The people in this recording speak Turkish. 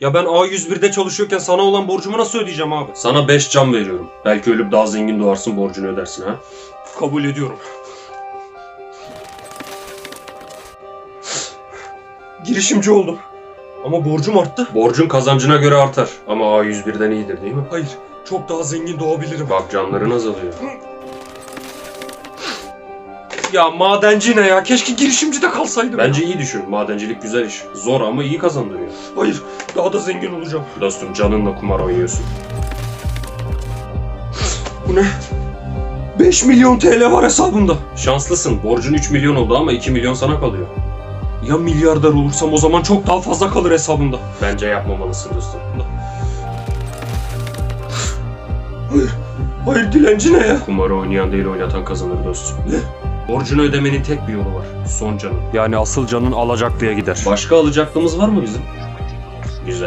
Ya ben A101'de çalışıyorken sana olan borcumu nasıl ödeyeceğim abi? Sana 5 can veriyorum. Belki ölüp daha zengin doğarsın borcunu ödersin ha. Kabul ediyorum. Girişimci oldum. Ama borcum arttı. Borcun kazancına göre artar. Ama A101'den iyidir değil mi? Hayır. Çok daha zengin doğabilirim. Bak canların azalıyor. Ya madenci ne ya? Keşke girişimcide kalsaydım. Bence iyi düşün. Madencilik güzel iş. Zor ama iyi kazandırıyor. Hayır. Daha da zengin olacağım. Dostum canınla kumar oynuyorsun. Bu ne? 5 milyon TL var hesabımda. Şanslısın. Borcun 3 milyon oldu ama 2 milyon sana kalıyor. Ya milyarder olursam o zaman çok daha fazla kalır hesabımda. Bence yapmamalısın dostum. Hayır. Hayır dilenci ne ya? Kumarı oynayan değil oynatan kazanır dostum. Ne? Borcunu ödemenin tek bir yolu var. Son canın. Yani asıl canın alacaklıya gider. Başka alacaklımız var mı bizim?